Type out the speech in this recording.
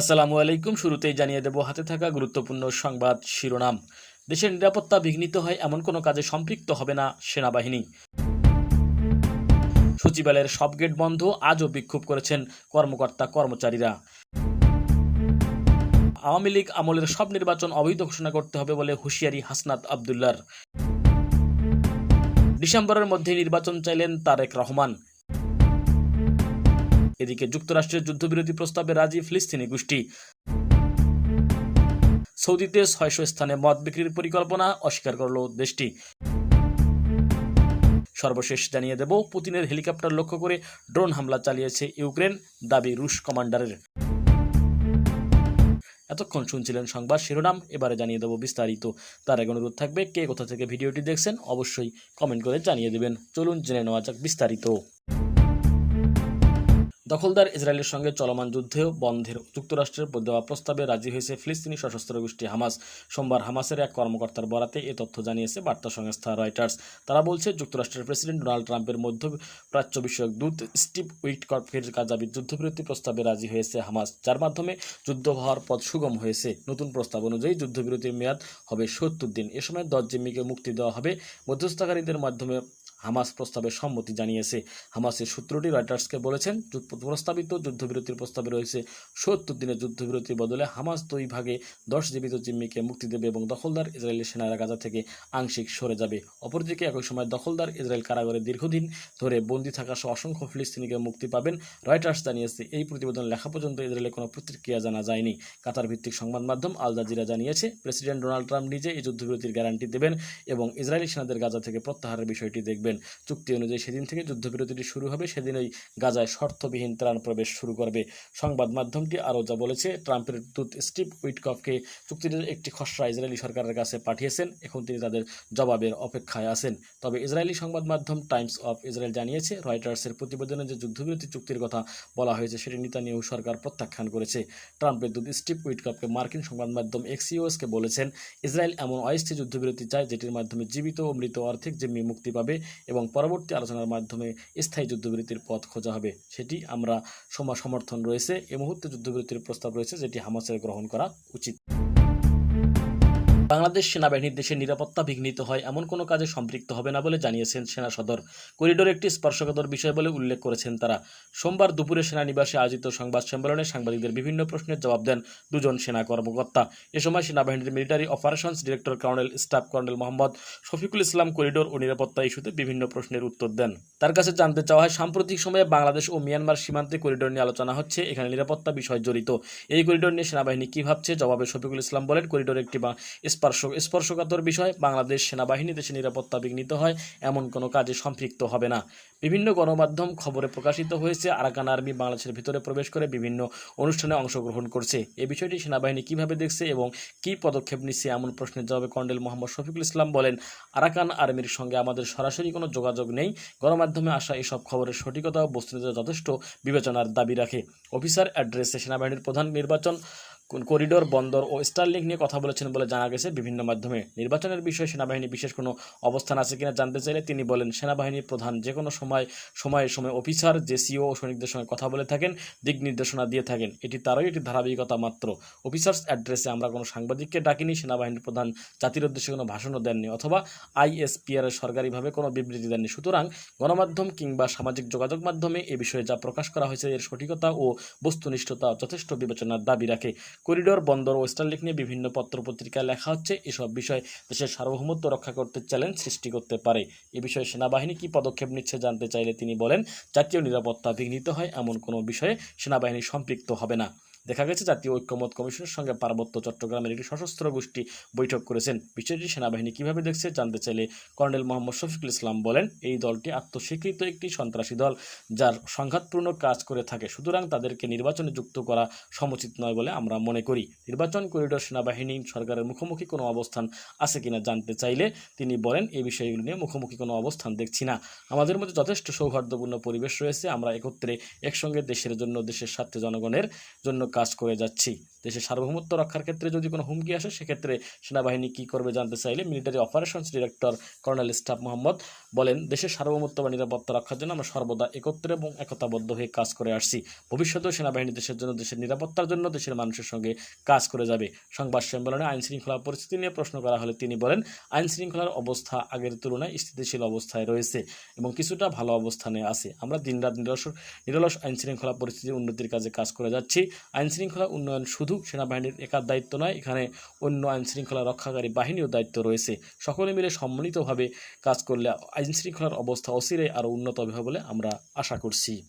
আসসালামু আলাইকুম। শুরুতেই জানিয়ে দেব, হাতে থাকা গুরুত্বপূর্ণ সংবাদ শিরোনাম। দেশের নিরাপত্তা বিঘ্নিত হয়, এমন কোনো কাজে সম্পৃক্ত হবে না সেনাবাহিনী। সচিবালয়ের সব গেট বন্ধ, আজও বিক্ষোভ করেছেন কর্মকর্তা কর্মচারীরা। আওয়ামী লীগ আমলের সব নির্বাচন অবৈধ ঘোষণা করতে হবে বলে হুঁশিয়ারি হাসনাত আবদুল্লার। ডিসেম্বরের মধ্যে নির্বাচন চাইলেন তারেক রহমান। এদিকে যুক্তরাষ্ট্রের যুদ্ধবিরোধী প্রস্তাবে রাজি ফিলিস্তিনি গোষ্ঠী। সৌদিতে ছয়শো স্থানে মদ বিক্রির পরিকল্পনা অস্বীকার করল দেশটি। সর্বশেষ জানিয়ে দেব, পুতিনের হেলিকপ্টার লক্ষ্য করে ড্রোন হামলা চালিয়েছে ইউক্রেন, দাবি রুশ কমান্ডারের। এতক্ষণ শুনছিলেন সংবাদ শিরোনাম, এবারে জানিয়ে দেবো বিস্তারিত। তার এক অনুরোধ থাকবে, কে কোথা থেকে ভিডিওটি দেখছেন, অবশ্যই কমেন্ট করে জানিয়ে দেবেন। চলুন জেনে নেওয়া যাক বিস্তারিত। দখলদার ইসরায়েলের সঙ্গে চলমান যুদ্ধেও বন্ধের যুক্তরাষ্ট্রের দেওয়া প্রস্তাবে রাজি হয়েছে ফিলিস্তিনি সশস্ত্র গোষ্ঠী হামাস। সোমবার হামাসের এক কর্মকর্তার বরাতে এ তথ্য জানিয়েছে বার্তা সংস্থা রয়টার্স। তারা বলছে, যুক্তরাষ্ট্রের প্রেসিডেন্ট ডোনাল্ড ট্রাম্পের মধ্যপ্রাচ্য বিষয়ক দূত স্টিভ উইটকর্ফের গাজাবি যুদ্ধবিরতি প্রস্তাবে রাজি হয়েছে হামাস, যার মাধ্যমে যুদ্ধ হওয়ার পথ সুগম হয়েছে। নতুন প্রস্তাব অনুযায়ী যুদ্ধবিরতির মেয়াদ হবে সত্তর দিন। এ সময় দশ জিম্মিকে মুক্তি দেওয়া হবে। মধ্যস্থকারীদের মাধ্যমে হামাস প্রস্তাবে সম্মতি জানিয়েছে। হামাসের সূত্রটি রয়টার্সকে বলেছেন প্রস্তাবিত, যুদ্ধবিরতির প্রস্তাবে রয়েছে সত্তর দিনের যুদ্ধবিরতির বদলে হামাস দুই ভাগে দশ জীবিত জিম্মিকে মুক্তি দেবে এবং দখলদার ইসরায়েলি সেনারা গাজা থেকে আংশিক সরে যাবে। অপরদিকে একই সময় দখলদার ইসরায়েল কারাগারে দীর্ঘদিন ধরে বন্দী থাকা সহ অসংখ্য ফিলিস্তিনিকে মুক্তি পাবেন। রয়টার্স জানিয়েছে, এই প্রতিবেদন লেখা পর্যন্ত ইসরায়েলে কোনো প্রতিক্রিয়া জানা যায়নি। কাতার ভিত্তিক সংবাদ মাধ্যম আল জাজিরা জানিয়েছে, প্রেসিডেন্ট ডোনাল্ড ট্রাম্প নিজে এই যুদ্ধবিরতির গ্যারান্টি দেবেন এবং ইসরায়েলি সেনাদের গাজা থেকে প্রত্যাহারের বিষয়টি দেখবেন। চুক্তি অনুযায়ী সেদিন থেকে যুদ্ধবিরতিটি শুরু হবে। সেদিনই গাজায় শর্তবিহীন ত্রাণ প্রবেশ শুরু করবে। সংবাদ মাধ্যমটি আরও যা বলেছে, ট্রাম্পের দূত স্টিভ উইটকফকে চুক্তিটির একটি খসড়া ইসরায়েলি সরকারের কাছে পাঠিয়েছেন। এখন তিনি তাদের জবাবের অপেক্ষায় আছেন। তবে ইসরায়েলি সংবাদ মাধ্যম টাইমস অফ ইসরায়েল জানিয়েছে, রয়টার্সের প্রতিবেদনে যে যুদ্ধবিরতি চুক্তির কথা বলা হয়েছে, সেটি নেতানিয়াহু সরকার প্রত্যাখ্যান করেছে। ট্রাম্পের দূত স্টিভ উইটকফকে মার্কিন সংবাদ মাধ্যম এক্সিওসকে বলেছেন, ইসরায়েল এমন অস্থায়ী যুদ্ধবিরতি চায় যেটির মাধ্যমে জীবিত ও মৃত আর্থিক জিম্মি মুক্তি পাবে। এবং পরবর্তী আলোচনার মাধ্যমে স্থায়ী যুদ্ধবিরতির পথ খোঁজা হবে। সেটি আমরা সমা সমর্থন রয়েছে। এ মুহূর্তে যুদ্ধবিরতির প্রস্তাব রয়েছে, যেটি হামাসের গ্রহণ করা উচিত। বাংলাদেশ সেনাবাহিনীর দেশের নিরাপত্তা বিঘ্নিত হয়, এমন কোনো কাজে সম্পৃক্ত হবে না বলে জানিয়েছেন সেনা সদর। করিডোর একটি স্পর্শকাতর বিষয় বলে উল্লেখ করেছেন তারা। সোমবার দুপুরে সেনানিবাসে আয়োজিত সংবাদ সম্মেলনে সাংবাদিকদের বিভিন্ন প্রশ্নের জবাব দেন দুজন সেনা কর্মকর্তা। এ সময় সেনাবাহিনীর military operations director colonel, staff colonel Mohammad Shafiqul Islam corridor ও নিরাপত্তা ইস্যুতে বিভিন্ন প্রশ্নের উত্তর দেন। তার কাছে জানতে চাওয়া হয়, সাম্প্রতিক সময়ে বাংলাদেশ ও মিয়ানমার সীমান্তে করিডোর নিয়ে আলোচনা হচ্ছে, এখানে নিরাপত্তা বিষয় জড়িত। এই করিডোর নিয়ে সেনাবাহিনী কি ভাবছে? জবাবে শফিকুল ইসলাম বলেন, করিডোর একটি বা- স্পর্শ স্পর্শকাতর বিষয়, বাংলাদেশ সেনাবাহিনী দেশে নিরাপত্তা বিঘ্নিত হয়, এমন কোনো কাজে সম্পৃক্ত হবে না। বিভিন্ন গণমাধ্যম খবরে প্রকাশিত হয়েছে, আরাকান আর্মি বাংলাদেশের ভিতরে প্রবেশ করে বিভিন্ন অনুষ্ঠানে অংশগ্রহণ করছে। এ বিষয়টি সেনাবাহিনী কীভাবে দেখছে এবং কী পদক্ষেপ নিচ্ছে এমন প্রশ্নের জবাবে কর্নেল মোহাম্মদ শফিকুল ইসলাম বলেন, আরাকান আর্মির সঙ্গে আমাদের সরাসরি কোনো যোগাযোগ নেই, গণমাধ্যমে আসা এসব খবরের সঠিকতা ও বস্তুনিষ্ঠতা যথেষ্ট বিবেচনার দাবি রাখে। অফিসার অ্যাড্রেসে সেনাবাহিনীর প্রধান নির্বাচন করিডোর, বন্দর ও স্টারলিংক নিয়ে কথা বলেছেন বলে জানা গেছে। বিভিন্ন মাধ্যমে নির্বাচনের বিষয়ে সেনাবাহিনী বিশেষ কোনো অবস্থান আছে কিনা জানতে চাইলে তিনি বলেন, সেনাবাহিনীর প্রধান যে কোনো সময়, সময়ে সময় অফিসার জেসিও ও সৈনিকদের সঙ্গে কথা বলে থাকেন, দিক নির্দেশনা দিয়ে থাকেন। এটি তারই একটি ধারাবাহিকতা মাত্র। অফিসার্স অ্যাড্রেসে আমরা কোনো সাংবাদিককে ডাকিনি, সেনাবাহিনীর প্রধান জাতির উদ্দেশ্যে কোনো ভাষণও দেননি অথবা আইএসপিআর সরকারিভাবে কোনো বিবৃতি দেননি। সুতরাং গণমাধ্যম কিংবা সামাজিক যোগাযোগ মাধ্যমে এ বিষয়ে যা প্রকাশ করা হয়েছে এর সঠিকতা ও বস্তুনিষ্ঠতা যথেষ্ট বিবেচনার দাবি রাখে। করিডোর, বন্দর ও স্টারলিক নিয়ে বিভিন্ন পত্রপত্রিকায় লেখা হচ্ছে এসব বিষয়। দেশের সার্বভৌমত্ব রক্ষা করতে চ্যালেঞ্জ সৃষ্টি করতে পারে। এ বিষয়ে সেনাবাহিনী কি পদক্ষেপ নিচ্ছে জানতে চাইলে তিনি বলেন, জাতীয় নিরাপত্তা বিঘ্নিত হয় এমন কোনো বিষয়ে সেনাবাহিনী সম্পৃক্ত হবে না। দেখা গেছে জাতীয় ঐক্যমত কমিশনের সঙ্গে পার্বত্য চট্টগ্রামের একটি সশস্ত্র গোষ্ঠী বৈঠক করেছেন। বিষয়টি সেনাবাহিনী কীভাবে দেখছে জানতে চাইলে কর্নেল মোহাম্মদ শফিকুল ইসলাম বলেন, এই দলটি আত্মস্বীকৃত একটি সন্ত্রাসী দল যার সংঘাতপূর্ণ কাজ করে থাকে। সুতরাং তাদেরকে নির্বাচনে যুক্ত করা সমুচিত নয় বলে আমরা মনে করি। নির্বাচন করিডোর সেনাবাহিনী সরকারের মুখোমুখি কোনো অবস্থান আছে কিনা জানতে চাইলে তিনি বলেন, এই বিষয়গুলো নিয়ে মুখোমুখি কোনো অবস্থান দেখছি না। আমাদের মধ্যে যথেষ্ট সৌহার্দ্যপূর্ণ পরিবেশ রয়েছে। আমরা একত্রে একসঙ্গে দেশের জন্য, দেশের স্বার্থে জনগণের জন্য কাজ করে যাচ্ছি। দেশের সার্বভৌমত্ব রক্ষার ক্ষেত্রে যদি কোনো হুমকি আসে, সেক্ষেত্রে সেনাবাহিনী কী করবে জানতে চাইলে military operations director colonel staff Mohammad বলেন, দেশের সার্বভৌমত্ব বা নিরাপত্তা রক্ষার জন্য আমরা সর্বদা একত্রে এবং একতাবদ্ধ হয়ে কাজ করে আসছি। ভবিষ্যতেও সেনাবাহিনী দেশের জন্য, দেশের নিরাপত্তার জন্য, দেশের মানুষের সঙ্গে কাজ করে যাবে। সংবাদ সম্মেলনে আইন শৃঙ্খলা পরিস্থিতি নিয়ে প্রশ্ন করা হলে তিনি বলেন আইন শৃঙ্খলার অবস্থা আগের তুলনায় স্থিতিশীল অবস্থায় রয়েছে এবং কিছুটা ভালো অবস্থানে আছে। আমরা দিনরাত নিরস নিরলস আইন শৃঙ্খলা পরিস্থিতির উন্নতির কাজে কাজ করে যাচ্ছি। আইন শৃঙ্খলা উন্নয়ন শুধু সেনাবাহিনীর একার দায়িত্ব নয়, এখানে অন্য আইনশৃঙ্খলা রক্ষাকারী বাহিনীও দায়িত্ব রয়েছে। সকলে মিলে সম্মিলিতভাবে কাজ করলে আইনশৃঙ্খলার অবস্থা অসিরে আরও উন্নত হবে বলে আমরা আশা করছি।